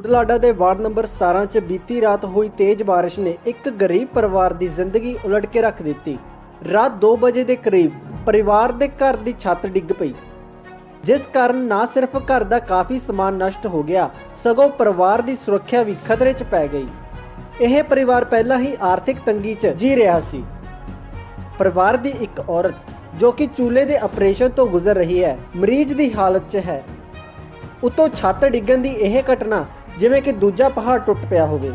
ਉਡਲਾਡਾ ਦੇ ward number 17 'ਚ ਬੀਤੀ ਰਾਤ ਹੋਈ ਤੇਜ਼ ਬਾਰਿਸ਼ ਨੇ ਇੱਕ ਗਰੀਬ ਪਰਿਵਾਰ ਦੀ ਜ਼ਿੰਦਗੀ ਉਲਟ ਕੇ ਰੱਖ ਦਿੱਤੀ। ਰਾਤ 2 ਵਜੇ ਦੇ ਕਰੀਬ ਪਰਿਵਾਰ ਦੇ ਘਰ ਦੀ ਛੱਤ ਡਿੱਗ ਪਈ। ਜਿਸ ਕਾਰਨ ਨਾ ਸਿਰਫ ਘਰ ਦਾ ਕਾਫੀ ਸਮਾਨ ਨਸ਼ਟ ਹੋ ਗਿਆ, ਸਗੋਂ ਪਰਿਵਾਰ ਦੀ ਸੁਰੱਖਿਆ ਵੀ ਖਤਰੇ 'ਚ ਪੈ ਗਈ। ਇਹ ਪਰਿਵਾਰ ਪਹਿਲਾਂ ਹੀ ਆਰਥਿਕ ਤੰਗੀ 'ਚ ਜੀ ਰਿਹਾ ਸੀ। ਪਰਿਵਾਰ ਦੀ ਇੱਕ ਔਰਤ, ਜੋ ਕਿ ਚੂਲੇ ਦੇ ਆਪਰੇਸ਼ਨ ਤੋਂ ਗੁਜ਼ਰ ਰਹੀ ਹੈ, ਮਰੀਜ਼ ਦੀ ਹਾਲਤ 'ਚ ਹੈ। ਉਤੋਂ ਛੱਤ ਡਿੱਗਣ ਦੀ ਇਹ ਘਟਨਾ ਜਿਵੇਂ ਕਿ ਦੂਜਾ ਪਹਾੜ ਟੁੱਟ ਪਿਆ ਹੋਵੇ।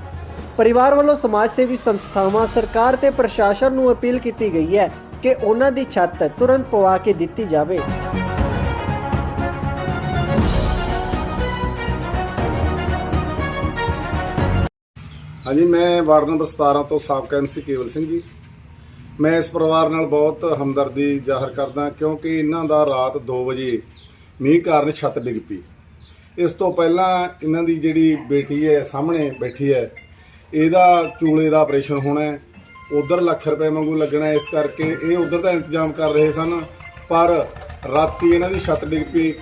ਪਰਿਵਾਰ ਵੱਲੋਂ ਸਮਾਜ ਸੇਵੀ ਸੰਸਥਾਵਾਂ, ਸਰਕਾਰ ਤੇ ਪ੍ਰਸ਼ਾਸਨ ਨੂੰ ਅਪੀਲ ਕੀਤੀ ਗਈ ਹੈ ਕਿ ਉਹਨਾਂ ਦੀ ਛੱਤ ਤੁਰੰਤ ਪਵਾ ਕੇ ਦਿੱਤੀ ਜਾਵੇ। ਹਾਂਜੀ, ਮੈਂ ਵਾਰਡ ਨੰਬਰ 17 ਤੋਂ ਸਾਬਕਾ ਐਮਸੀ ਕੇਵਲ ਸਿੰਘ ਜੀ। ਮੈਂ ਇਸ ਪਰਿਵਾਰ ਨਾਲ ਬਹੁਤ ਹਮਦਰਦੀ ਜ਼ਾਹਰ ਕਰਦਾ ਕਿਉਂਕਿ ਇਹਨਾਂ ਦਾ ਰਾਤ 2 ਵਜੇ ਮੀਂਹ ਕਾਰਨ ਛੱਤ ਡਿੱਗ ਪਈ। ਇਸ ਤੋਂ ਪਹਿਲਾਂ ਇਹਨਾਂ ਦੀ ਜਿਹੜੀ ਬੇਟੀ ਹੈ, ਸਾਹਮਣੇ ਬੈਠੀ ਹੈ, ਇਹਦਾ ਚੂਲੇ ਦਾ ਆਪਰੇਸ਼ਨ ਹੋਣਾ ਹੈ। ਉਧਰ ਲੱਖ ਰੁਪਏ ਵਾਂਗੂ ਲੱਗਣਾ ਇਸ ਕਰਕੇ। ਇਹ ਉਧਰ ਦਾ ਇੰਤਜ਼ਾਮ ਕਰ ਰਹੇ ਸਨ, ਪਰ ਰਾਤੀ ਇਹਨਾਂ ਦੀ ਛੱਤ ਡਿੱਗ ਪਈ।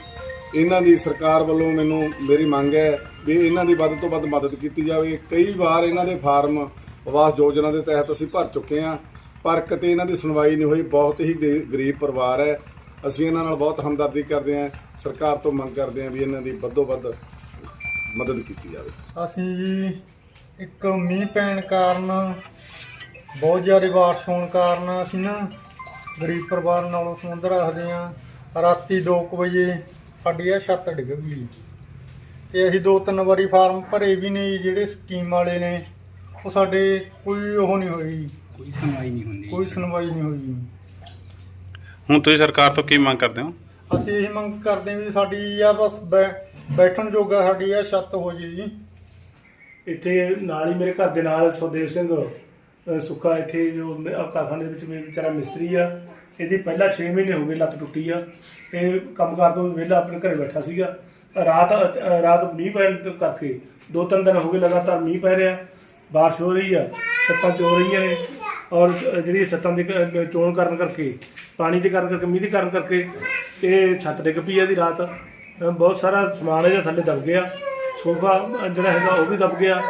ਇਹਨਾਂ ਦੀ ਸਰਕਾਰ ਵੱਲੋਂ ਮੈਨੂੰ ਮੇਰੀ ਮੰਗ ਹੈ ਵੀ ਇਹਨਾਂ ਦੀ ਵੱਧ ਤੋਂ ਵੱਧ ਮਦਦ ਕੀਤੀ ਜਾਵੇ। ਕਈ ਵਾਰ ਇਹਨਾਂ ਦੇ ਫਾਰਮ ਆਵਾਸ ਯੋਜਨਾ ਦੇ ਤਹਿਤ ਅਸੀਂ ਭਰ ਚੁੱਕੇ ਹਾਂ, ਪਰ ਕਿਤੇ ਇਹਨਾਂ ਦੀ ਸੁਣਵਾਈ ਨਹੀਂ ਹੋਈ। ਬਹੁਤ ਹੀ ਗਰੀ- ਗਰੀਬ ਪਰਿਵਾਰ ਹੈ। ਅਸੀਂ ਇਹਨਾਂ ਨਾਲ ਬਹੁਤ ਹਮਦਰਦੀ ਕਰਦੇ ਹਾਂ ਸਰਕਾਰ ਤੋਂ ਮੰਗ ਕਰਦੇ ਹਾਂ ਵੀ ਇਹਨਾਂ ਦੀ ਵੱਧੋ ਵੱਧ ਮਦਦ ਕੀਤੀ ਜਾਵੇ। ਅਸੀਂ ਜੀ ਇੱਕ ਮੀਂਹ ਪੈਣ ਕਾਰਨ ਬਹੁਤ ਜ਼ਿਆਦਾ ਬਾਰਿਸ਼ ਹੋਣ ਕਾਰਨ ਅਸੀਂ ਨਾ ਗਰੀਬ ਪਰਿਵਾਰ ਨਾਲੋਂ ਸੰਬੰਧ ਰੱਖਦੇ ਹਾਂ। ਰਾਤੀ 2 ਵਜੇ ਸਾਡੀ ਇਹ ਛੱਤ ਡਿੱਗ ਗਈ। ਤੇ ਅਸੀਂ ਦੋ ਤਿੰਨ ਵਾਰੀ ਫਾਰਮ ਭਰੇ ਵੀ ਨੇ ਜੀ, ਜਿਹੜੇ ਸਕੀਮ ਵਾਲੇ ਨੇ ਉਹ ਸਾਡੇ ਕੋਈ ਉਹ ਨਹੀਂ ਹੋਈ। ਕੋਈ ਸੁਣਵਾਈ ਨਹੀਂ ਹੁੰਦੀ। ਕੋਈ ਸੁਣਵਾਈ ਨਹੀਂ ਹੋਈ। ਹੁਣ ਤੁਸੀਂ ਸਰਕਾਰ ਤੋਂ ਕੀ ਮੰਗ ਕਰਦੇ ਹੋ? ਅਸੀਂ ਇਹ ਮੰਗ ਕਰਦੇ ਹਾਂ ਵੀ ਸਾਡੀ ਆ ਬਸ ਬੈ- ਬੈਠਣ ਜੋਗਾ ਸਾਡੀ ਇਹ ਛੱਤ ਹੋ ਜੇ ਜੀ। ਇੱਥੇ ਨਾਲ ਹੀ ਮੇਰੇ ਘਰ ਦੇ ਨਾਲ ਸੁਖਦੇਵ ਸਿੰਘ ਅ, ਸੁੱਖਾ ਇੱਥੇ ਜੋ ਮ- ਕਾਰਖਾਨੇ ਦੇ ਵਿੱਚ ਮੇਰਾ ਵਿਚਾਰਾ ਮਿਸਤਰੀ ਆ। ਇਹਦੀ ਪਹਿਲਾਂ 6 ਮਹੀਨੇ ਹੋ ਗਏ ਲੱਤ ਟੁੱਟੀ ਆ। ਇਹ ਕੰਮਕਾਰ ਤੋਂ ਵਿਹਲਾ ਆਪਣੇ ਘਰੇ ਬੈਠਾ ਸੀਗਾ। ਰਾਤ ਅ, ਰਾਤ ਮੀਂਹ ਪੈਣ ਦੇ ਕਰਕੇ ਦੋ ਤਿੰਨ ਦਿਨ ਹੋ ਗਏ ਲਗਾਤਾਰ ਮੀਂਹ ਪੈ ਰਿਹਾ। ਬਾਰਿਸ਼ ਹੋ ਰਹੀ ਆ ਛੱਤਾਂ ਚੋ ਰਹੀਆਂ ਨੇ। ਔਰ ਅ, ਜਿਹੜੀ ਛੱਤਾਂ ਦੀ ਕ- ਚੋਣ ਕਰਨ ਕਰਕੇ ਪਾਣੀ ਦੇ ਕਾਰਨ ਕਰਕੇ ਮੀਂਹ ਦੇ ਕਾਰਨ ਕਰਕੇ ਇਹ ਛੱਤ ਡਿੱਗ ਪਈ ਆ ਦੀ ਰਾਤ। ਅ, ਬਹੁਤ ਸਾਰਾ ਸਮਾਨ ਇਹਦੇ ਥੱਲੇ ਦਬ ਗਿਆ। ਸੋਫਾ ਜਿਹੜਾ ਹੈਗਾ ਉਹ ਵੀ ਦਬ ਗਿਆ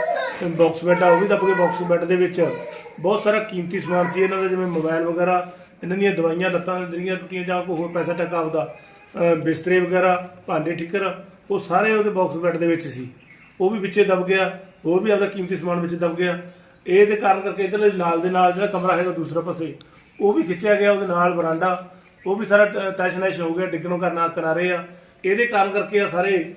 ਬਾਕਸ ਬੈੱਡ ਆ ਉਹ ਵੀ ਦਬ ਗਿਆ ਬਾਕਸ ਬੈੱਡ ਦੇ ਵਿੱਚ ਬਹੁਤ ਸਾਰਾ ਕੀਮਤੀ ਸਮਾਨ ਸੀ ਇਹਨਾਂ ਦਾ ਜਿਵੇਂ ਮੋਬਾਈਲ ਵਗੈਰਾ ਇਹਨਾਂ ਦੀਆਂ ਦਵਾਈਆਂ ਲੱਤਾਂ ਜਿਹੜੀਆਂ ਟੁੱਟੀਆਂ ਜਾਂ ਕੋਈ ਹੋਰ ਪੈਸਾ ਟੱਕਾ ਆਪਦਾ। ਅਹ ਬਿਸਤਰੇ ਵਗੈਰਾ ਭਾਂਡੇ ਠਿੱਕਰ ਉਹ ਸਾਰੇ ਉਹਦੇ ਬਾਕਸ ਬੈੱਡ ਦੇ ਵਿੱਚ ਸੀ। ਉਹ ਵੀ ਵਿੱਚੇ ਦਬ ਗਿਆ ਹੋਰ ਵੀ ਆਪਦਾ ਕੀਮਤੀ ਸਮਾਨ ਵਿੱਚ ਦਬ ਗਿਆ। ਇਹਦੇ ਕਾਰਨ ਕਰਕੇ ਇਧਰਲੇ ਨਾਲ ਦੇ ਨਾਲ ਜਿਹੜਾ ਕਮਰਾ ਹੈਗਾ ਦੂਸਰਾ ਪਾਸੇ ਉਹ ਵੀ ਖਿੱਚਿਆ ਗਿਆ ਉਹਦੇ ਨਾਲ ਬਰਾਂਡਾ। ਉਹ ਵੀ ਸਾਰਾ ਟ- ਤੈਸ਼-ਨੈਸ਼ ਹੋ ਗਿਆ, ਡਿੱਗਣੋਂ ਕਰਨਾ ਕਿਨਾਰੇ ਆ। ਇਹਦੇ ਕਾਰਨ ਕਰਕੇ ਆ ਸਾਰੇ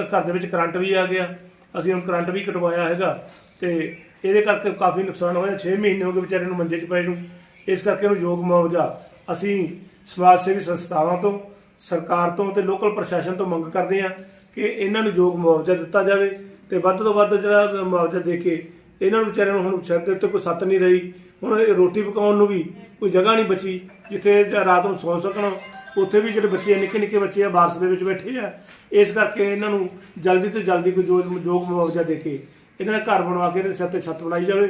ਘਰ ਦੇ ਵਿੱਚ ਕਰੰਟ ਵੀ ਆ ਗਿਆ। ਅਸੀਂ ਹੁਣ ਕਰੰਟ ਵੀ ਕਟਵਾਇਆ ਹੈਗਾ ਤੇ ਇਹਦੇ ਕਰਕੇ ਕਾਫੀ ਨੁਕਸਾਨ ਹੋਇਆ। 6 ਮਹੀਨੇ ਹੋ ਗਏ ਵਿਚਾਰੇ ਨੂੰ ਮੰਜੇ 'ਚ ਪਏ ਨੂੰ। ਇਸ ਕਰਕੇ ਉਹਨੂੰ ਯੋਗ ਮੁਆਵਜ਼ਾ ਅਸੀਂ ਸਮਾਜ ਸੇਵੀ ਸੰਸਥਾਵਾਂ ਤੋਂ, ਸਰਕਾਰ ਤੋਂ ਤੇ ਲੋਕਲ ਪ੍ਰਸ਼ਾਸਨ ਤੋਂ ਮੰਗ ਕਰਦੇ ਹਾਂ ਕਿ ਇਹਨਾਂ ਨੂੰ ਯੋਗ ਮੁਆਵਜ਼ਾ ਦਿੱਤਾ ਜਾਵੇ ਤੇ ਵੱਧ ਤੋਂ ਵੱਧ ਜਿਹੜਾ ਮੁਆਵਜ਼ਾ ਦੇ ਕੇ ਇਹਨਾਂ ਨੂੰ ਵਿਚਾਰਿਆਂ ਨੂੰ ਹੁਣ ਛੱਤ ਦੇ ਉੱਤੇ ਕੋਈ ਸੱਤ ਨਹੀਂ ਰਹੀ। ਹੁਣ ਇਹ ਰੋਟੀ ਪਕਾਉਣ ਨੂੰ ਵੀ ਕੋਈ ਜਗ੍ਹਾ ਨਹੀਂ ਬਚੀ ਜਿੱਥੇ ਰਾਤ ਨੂੰ ਸੌਂ ਸਕਣ। ਉੱਥੇ ਵੀ ਜਿਹੜੇ ਬੱਚੇ ਆ, ਨਿੱਕੇ ਨਿੱਕੇ ਬੱਚੇ ਆ ਬਾਰਸ ਦੇ ਵਿੱਚ ਬੈਠੇ ਆ। ਇਸ ਕਰਕੇ ਇਹਨਾਂ ਨੂੰ ਜਲਦੀ ਤੋਂ ਜਲਦੀ ਕੋਈ ਯੋਗ ਮੁਆਵਜ਼ਾ ਦੇ ਕੇ ਇਹਨਾਂ ਦਾ ਘਰ ਬਣਵਾ ਕੇ ਇਹਦੇ ਸਿਰ ਤੇ ਛੱਤ ਬਣਾਈ ਜਾਵੇ।